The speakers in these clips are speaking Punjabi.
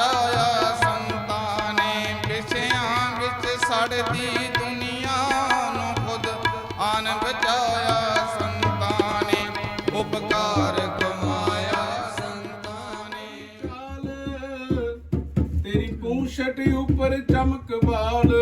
ਜਾਇਆ ਸੰਤਾਨੇ ਵਿਛਿਆਂ ਵਿੱਚ ਸੜਦੀ ਦੁਨੀਆ ਨੂੰ ਖੁਦ ਉਪਕਾਰ ਕਮਾਇਆ ਸੰਤਾਨੇ। ਕਾਲ, ਤੇਰੀ ਕੂਸ਼ਟ ਉੱਪਰ ਚਮਕਵਾਲ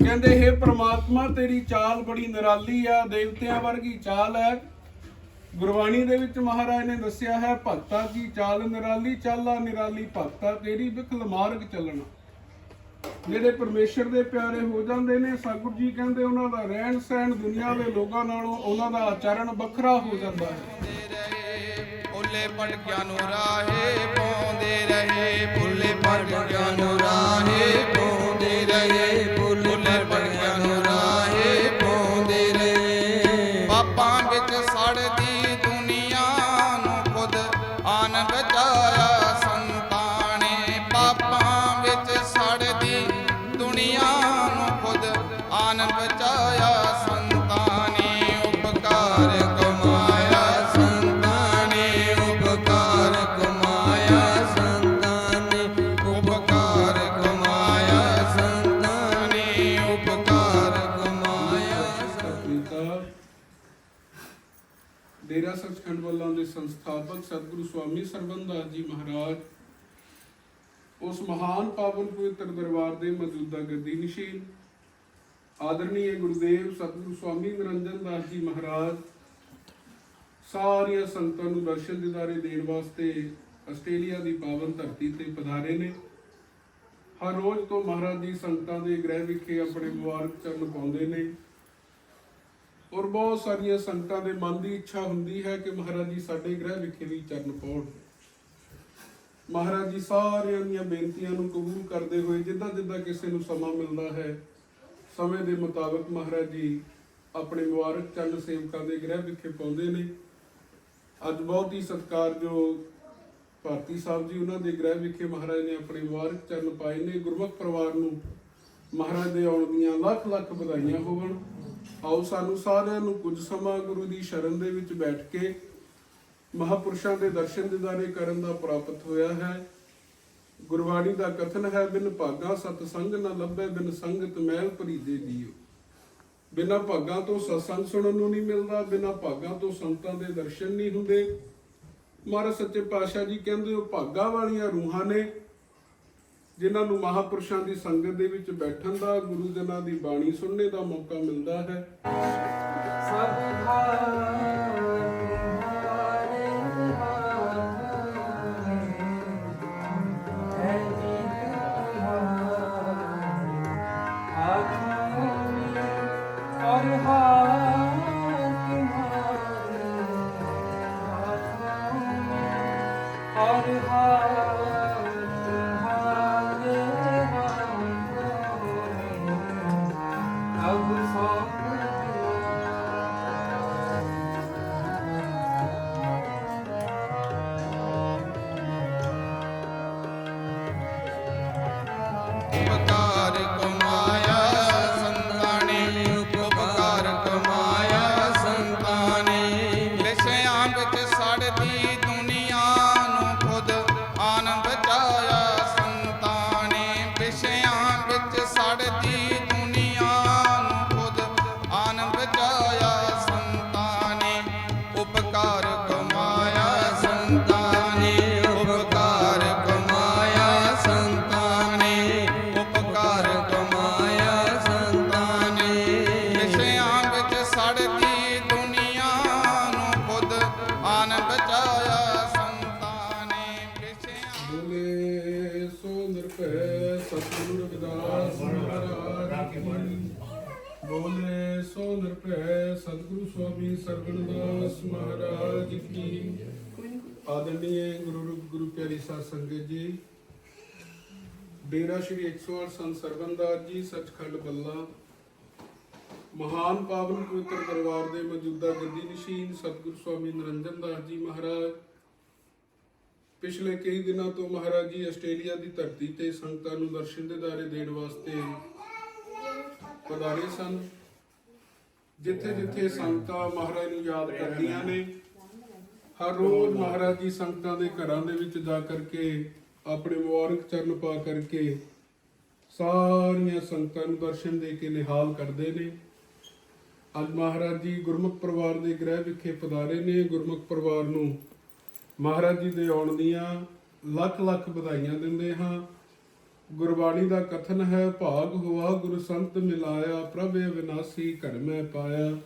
ਕਹਿੰਦੇ, ਹੈ ਪ੍ਰਮਾਤਮਾ, ਤੇਰੀ ਚਾਲ ਬੜੀ ਨਿਰਾਲੀ ਆ, ਦੇਵਤਿਆਂ ਵਰਗੀ ਚਾਲ ਹੈ। ਗੁਰਬਾਣੀ ਦੇ ਵਿੱਚ ਮਹਾਰਾਜ ਨੇ ਦੱਸਿਆ ਹੈ, ਭਗਤਾ ਕੀ ਚਾਲ ਨਿਰਾਲੀ, ਚਾਲਾ ਨਿਰਾਲੀ ਭਗਤਾ, ਤੇਰੀ ਵਿਖਲ ਮਾਰਗ ਚੱਲਣਾ। ਜਿਹੜੇ ਪਰਮੇਸ਼ਰ ਦੇ ਪਿਆਰੇ ਹੋ ਜਾਂਦੇ ਨੇ, ਸਤਿਗੁਰੂ ਜੀ ਕਹਿੰਦੇ ਉਹਨਾਂ ਦਾ ਰਹਿਣ ਸਹਿਣ ਦੁਨੀਆ ਦੇ ਲੋਕਾਂ ਨਾਲੋਂ ਉਹਨਾਂ ਦਾ ਆਚਰਣ ਵੱਖਰਾ ਹੋ ਜਾਂਦਾ ਹੈ। ਭੁੱਲੇ ਭਟਕਿਆਂ ਨੂੰ ਰਾਹੇ ਪਾਉਂਦੇ ਰਹੇ, ਭੁੱਲੇ ਭਟਕਿਆਂ ਨੂੰ ਰਾਹੇ ਪਾਉਂਦੇ ਡੇਰਾ ਸੱਚਖੰਡ ਦੇ ਸੰਸਥਾਪਕ ਸਤਿਗੁਰੂ ਸਵਾਮੀ ਸਰਬੰਦਾਸ ਜੀ ਮਹਾਰਾਜ, ਉਸ ਮਹਾਨ ਪਾਵਨ ਪਵਿੱਤਰ ਦਰਬਾਰ ਦੇ ਮੌਜੂਦਾ ਗੱਦੀ ਨਸ਼ੀਨ ਆਦਰਣੀय ਗੁਰਦੇਵ ਸਤਿਗੁਰੂ ਸਵਾਮੀ ਨਿਰੰਜਨ ਦਾਸ ਜੀ ਮਹਾਰਾਜ, ਸਾਰੀਆਂ ਸੰਗਤਾਂ ਨੂੰ ਦਰਸ਼ਨ ਦਿਦਾਰੇ ਦੇਣ ਵਾਸਤੇ ਆਸਟ੍ਰੇਲੀਆ ਦੀ ਪਾਵਨ ਧਰਤੀ ਤੇ ਪਧਾਰੇ ਨੇ। ਹਰ ਰੋਜ਼ ਤੋਂ ਮਹਾਰਾਜ ਜੀ ਸੰਗਤਾਂ ਦੇ ਗ੍ਰਹਿ ਵਿਖੇ ਆਪਣੇ ਮੁਬਾਰਕ ਚਰਨ ਪਾਉਂਦੇ ਨੇ। ਔਰ ਬਹੁਤ ਸਾਰੀਆਂ ਸੰਗਤਾਂ ਦੇ ਮਨ ਦੀ ਇੱਛਾ ਹੁੰਦੀ ਹੈ ਕਿ ਮਹਾਰਾਜ ਜੀ ਸਾਡੇ ਗ੍ਰਹਿ ਵਿਖੇ ਵੀ ਚਰਨ ਪਾਉਣ। ਮਹਾਰਾਜ ਜੀ ਸਾਰਿਆਂ ਦੀਆਂ ਬੇਨਤੀਆਂ ਨੂੰ ਕਬੂਲ ਕਰਦੇ ਹੋਏ ਜਿੱਦਾਂ ਜਿੱਦਾਂ ਕਿਸੇ ਨੂੰ ਸਮਾਂ ਮਿਲਦਾ ਹੈ, ਸਮੇਂ ਦੇ ਮੁਤਾਬਕ ਮਹਾਰਾਜ ਜੀ ਆਪਣੇ ਮੁਬਾਰਕ ਚੰਨ ਸੇਵਕਾਂ ਦੇ ਗ੍ਰਹਿ ਵਿਖੇ ਪਾਉਂਦੇ ਨੇ। ਅੱਜ ਬਹੁਤ ਹੀ ਸਤਿਕਾਰਯੋਗ ਭਾਰਤੀ ਸਾਹਿਬ ਜੀ, ਉਹਨਾਂ ਦੇ ਗ੍ਰਹਿ ਵਿਖੇ ਮਹਾਰਾਜ ਨੇ ਆਪਣੇ ਮੁਬਾਰਕ ਚਰਨ ਪਾਏ ਨੇ। ਗੁਰਮੁਖ ਪਰਿਵਾਰ ਨੂੰ ਮਹਾਰਾਜ ਦੇ ਆਉਣ ਦੀਆਂ ਲੱਖ ਲੱਖ ਵਧਾਈਆਂ ਹੋਵਣ। ਆਓ ਸਾਨੂੰ ਸਾਰਿਆਂ ਨੂੰ ਕੁਝ ਸਮਾਂ ਗੁਰੂ ਦੀ ਸ਼ਰਨ ਦੇ ਵਿੱਚ ਬੈਠ ਕੇ ਮਹਾਪੁਰਸ਼ਾਂ ਦੇ ਦਰਸ਼ਨ ਦਿਦਾਰੇ ਕਰਨ ਦਾ ਪ੍ਰਾਪਤ ਹੋਇਆ ਹੈ। ਗੁਰਬਾਣੀ ਦਾ ਕਥਨ ਹੈ, ਬਿਨ ਭਾਗਾ ਸਤ ਸੰਗ ਨਾ ਲੱਭੇ, ਬਿਨ ਸੰਗਤ ਮਹਿਲ ਭਰੀਦੇ ਜੀਓ ਬਿਨਾ ਭਾਗਾਂ ਤੋਂ ਸਤਸੰਗ ਸੁਣਨ ਨੂੰ ਨਹੀਂ ਮਿਲਦਾ, ਬਿਨਾ ਭਾਗਾਂ ਤੋਂ ਸੰਤਾਂ ਦੇ ਦਰਸ਼ਨ ਨਹੀਂ ਹੁੰਦੇ। ਮਹਾਰਾਜ ਸੱਚੇ ਪਾਤਸ਼ਾਹ ਜੀ ਕਹਿੰਦੇ ਉਹ ਭਾਗਾਂ ਵਾਲੀਆਂ ਰੂਹਾਂ ਨੇ ਜਿਨ੍ਹਾਂ ਨੂੰ ਮਹਾਪੁਰਸ਼ਾਂ ਦੀ ਸੰਗਤ ਦੇ ਵਿੱਚ ਬੈਠਣ ਦਾ, ਗੁਰੂ ਜਨਾਂ ਦੀ ਬਾਣੀ ਸੁਣਨੇ ਦਾ ਮੌਕਾ ਮਿਲਦਾ ਹੈ। और ਸੋ ਨਿਰਭੈ ਰਵਿਦਾਸ ਮਹਾਰਾਜ ਕੀ ਬੋਲੇ ਸੋ ਨਿਰਭੈ ਸਤਿਗੁਰੂ ਸਵਾਮੀ ਸਰਗੁਣਦਾਸ ਮਹਾਰਾਜ ਕੀ ਆਦਰਣੀय ਗੁਰੂ ਗੁਰੂ ਪਿਆਰੀ ਸਾਧ ਸੰਗਤ ਜੀ ਡੇਰਾ ਸ਼੍ਰੀ 108 ਸੰਤ ਸਰਬੰਦਾਸ ਜੀ ਸੱਚਖੰਡ ਬੱਲਾ ਮਹਾਨ ਪਾਵਨ ਪਵਿੱਤਰ ਦਰਬਾਰ ਦੇ ਮੌਜੂਦਾ ਗੱਦੀ ਨਸ਼ੀਨ ਸਤਿਗੁਰੂ ਸਵਾਮੀ ਨਿਰੰਜਨ ਦਾਸ ਜੀ ਮਹਾਰਾਜ ਪਿਛਲੇ ਕਈ ਦਿਨਾਂ ਤੋਂ ਮਹਾਰਾਜ ਜੀ ਆਸਟ੍ਰੇਲੀਆ ਦੀ ਧਰਤੀ ਤੇ ਸੰਗਤਾਂ ਨੂੰ ਦਰਸ਼ਨ ਦੇ ਦਿਦਾਰੇ ਦੇਣ ਵਾਸਤੇ ਪਧਾਰੇ ਸਨ। ਜਿੱਥੇ ਜਿੱਥੇ ਸੰਗਤਾਂ ਮਹਾਰਾਜ ਨੂੰ ਯਾਦ ਕਰਦੀਆਂ ਨੇ, ਹਰ ਰੋਜ਼ ਮਹਾਰਾਜ ਜੀ ਸੰਗਤਾਂ ਦੇ ਘਰਾਂ ਦੇ ਵਿੱਚ ਜਾ ਕਰਕੇ ਆਪਣੇ ਮੁਬਾਰਕ ਚਰਨ ਪਾ ਕਰਕੇ ਸਾਰੀਆਂ ਸੰਗਤਾਂ ਨੂੰ ਦਰਸ਼ਨ ਦੇ ਕੇ ਨਿਹਾਲ ਕਰਦੇ ਨੇ। ਅੱਜ ਮਹਾਰਾਜ ਜੀ ਗੁਰਮੁਖ ਪਰਿਵਾਰ ਦੇ ਗ੍ਰਹਿ ਵਿਖੇ ਪਧਾਰੇ ਨੇ। ਗੁਰਮੁਖ ਪਰਿਵਾਰ ਨੂੰ ਮਹਾਰਾਜ ਜੀ ਦੇ ਆਉਣ ਦੀਆਂ ਲੱਖ ਲੱਖ ਵਧਾਈਆਂ ਦਿੰਦੇ ਹਾਂ। ਗੁਰਬਾਣੀ ਦਾ ਕਥਨ ਹੈ, ਭਾਗ ਹੋਆ ਗੁਰ ਸੰਤ ਮਿਲਾਇਆ, ਪ੍ਰਭ ਵਿਨਾਸੀ ਘੜ ਮੈਂ ਪਾਇਆ।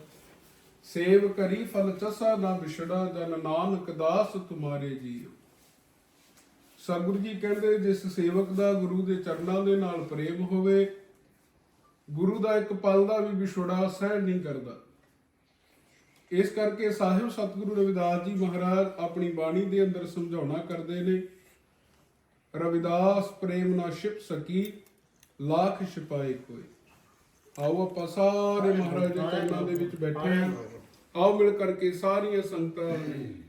ਸੇਵ ਕਰੀ ਫਲ ਚਸਾ ਨਾ ਵਿਛੜਾ, ਜਨ ਨਾਨਕ ਦਾਸ ਤੁਮਾਰੇ ਜੀ ਸਤਿਗੁਰੂ ਜੀ ਕਹਿੰਦੇ, ਜਿਸ ਸੇਵਕ ਦਾ ਗੁਰੂ ਦੇ ਚਰਨਾਂ ਦੇ ਨਾਲ ਪ੍ਰੇਮ ਹੋਵੇ, ਗੁਰੂ ਦਾ ਇੱਕ ਪਲ ਦਾ ਵੀ ਵਿਛੋੜਾ ਸਹਿਣ ਨਹੀਂ ਕਰਦਾ। ਇਸ ਕਰਕੇ ਸਾਹਿਬ ਸਤਿਗੁਰੂ ਰਵਿਦਾਸ ਜੀ ਮਹਾਰਾਜ ਆਪਣੀ ਬਾਣੀ ਦੇ ਅੰਦਰ ਸਮਝਾਉਣਾ ਕਰਦੇ ਨੇ। ਰਵਿਦਾਸ ਪ੍ਰੇਮ ਨਾ ਸ਼ਿਪ ਸਕੀ, ਲੱਖ ਛਪਾਏ ਕੋਈ। ਆਓ ਆਪਾਂ ਸਾਰੇ ਮਹਾਰਾਜ ਦੇ ਚਰਨਾਂ ਦੇ ਵਿੱਚ ਬੈਠੇ ਹਾਂ। ਆਓ ਮਿਲ ਕਰਕੇ ਸਾਰੀਆਂ ਸੰਗਤਾਂ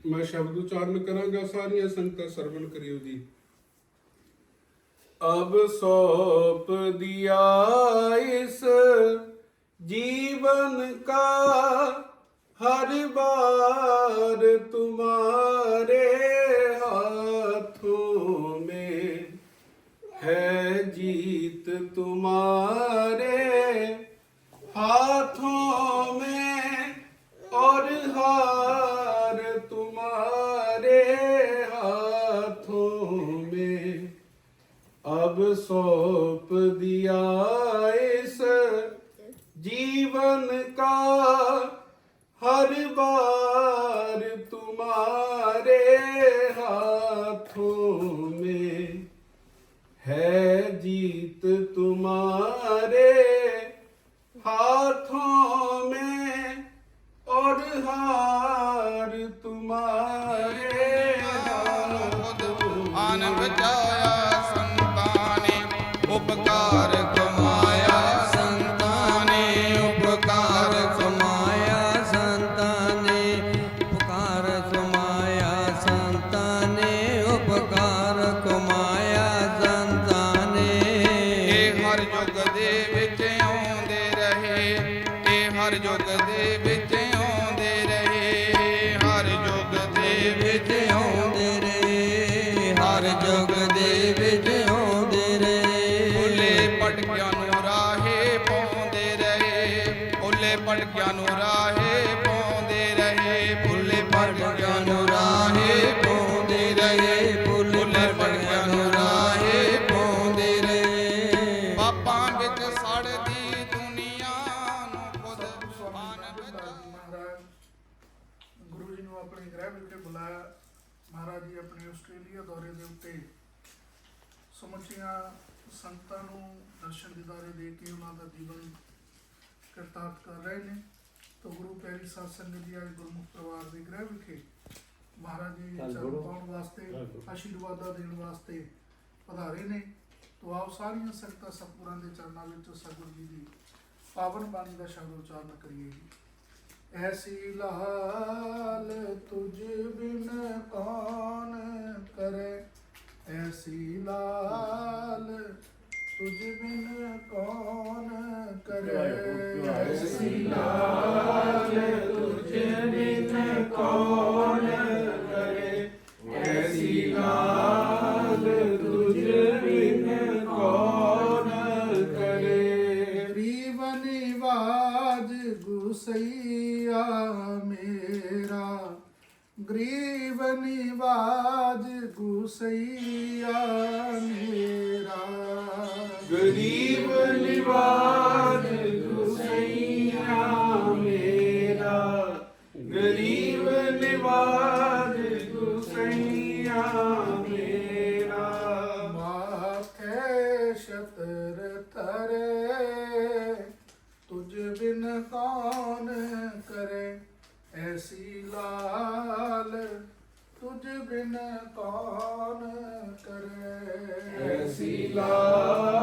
ਮੈਂ ਸ਼ਬਦ ਉਚਾਰਨ ਕਰਾਂਗਾ, ਸਾਰੀਆਂ ਸੰਗਤਾਂ ਸਰਵਣ ਕਰਿਓ ਜੀ। ਅਬ ਸੋਪ ਦਿਆ ਇਸ ਜੀਵਨ ਕਾ हर बार तुम्हारे हाथों में है जीत तुम्हारे हाथों में और हार तुम्हारे हाथों में। अब सौंप दिया इस जीवन का हर बार तुम्हारे हाथों में है जीत तुम्हारे ਜੁਗ ਦੇ ਵਿੱਚ ਆਉਂਦੇ ਰਹੇ। ਭੁੱਲੇ ਭਟਕਿਆਂ ਨੂੰ ਰਾਹੇ ਪਾਉਂਦੇ ਰਹੇ। ਭੁੱਲੇ ਭਟਕਿਆਂ ਨੂੰ ਰਾਹੇ ਪਾਉਂਦੇ ਰਹੇ। ਭੁੱਲੇ ਭਟਕਿਆਂ ਨੂੰ ਰਾਹੇ ਪਾਉਂਦੇ ਰਹੇ। ਭੁੱਲੇ ਭਟਕਿਆਂ ਨੂੰ ਰਾਹੇ ਪਾਉਂਦੇ ਰਹੇ। ਪਾਪਾਂ ਵਿੱਚ ਮਹਾਰਾਜ ਜੀ ਆਪਣੇ ਆਸਟ੍ਰੇਲੀਆ ਦੌਰੇ ਦੇ ਉੱਤੇ ਸਮੁੱਚੀਆਂ ਸੰਗਤਾਂ ਨੂੰ ਦਰਸ਼ਨ ਦਿਦਾਰੇ ਦੇ ਕੇ ਉਹਨਾਂ ਦਾ ਜੀਵਨ ਕਰਤਾਰਤ ਕਰ ਰਹੇ ਨੇ। ਤਾਂ ਗੁਰੂ ਪਿਆਰੀ ਸਾਧ ਸੰਗਤ ਜੀ ਅੱਜ ਗੁਰਮੁਖ ਪਰਿਵਾਰ ਦੇ ਗ੍ਰਹਿ ਵਿਖੇ ਮਹਾਰਾਜ ਜੀ ਚਰਨ ਪਾਉਣ ਵਾਸਤੇ ਆਸ਼ੀਰਵਾਦਾਂ ਦੇਣ ਵਾਸਤੇ ਪਧਾਰੇ ਨੇ। ਤੋ ਆਓ ਸਾਰੀਆਂ ਸੰਗਤਾਂ ਸਤਿਗੁਰਾਂ ਦੇ ਚਰਨਾਂ ਵਿੱਚ ਸਤਿਗੁਰ ਜੀ ਦੀ ਪਾਵਨ ਬਾਣੀ ਦਾ ਸ਼ਬਦ ਉਚਾਰਨ ਕਰੀਏ ਜੀ। ਐਸੀ ਲਾਲ ਤੁਝ ਬਿਨ ਕੌਣ ਗਰੀਬ ਨਿਵਾਜ ਗੁਸਈਆ ਮੇਰਾ ਗਰੀਬ ਨਿਵਾਜ ਤੁਝ ਬਿਨ ਕਾਨ ਕਰੇ। ਐਸੀ ਲਾਲ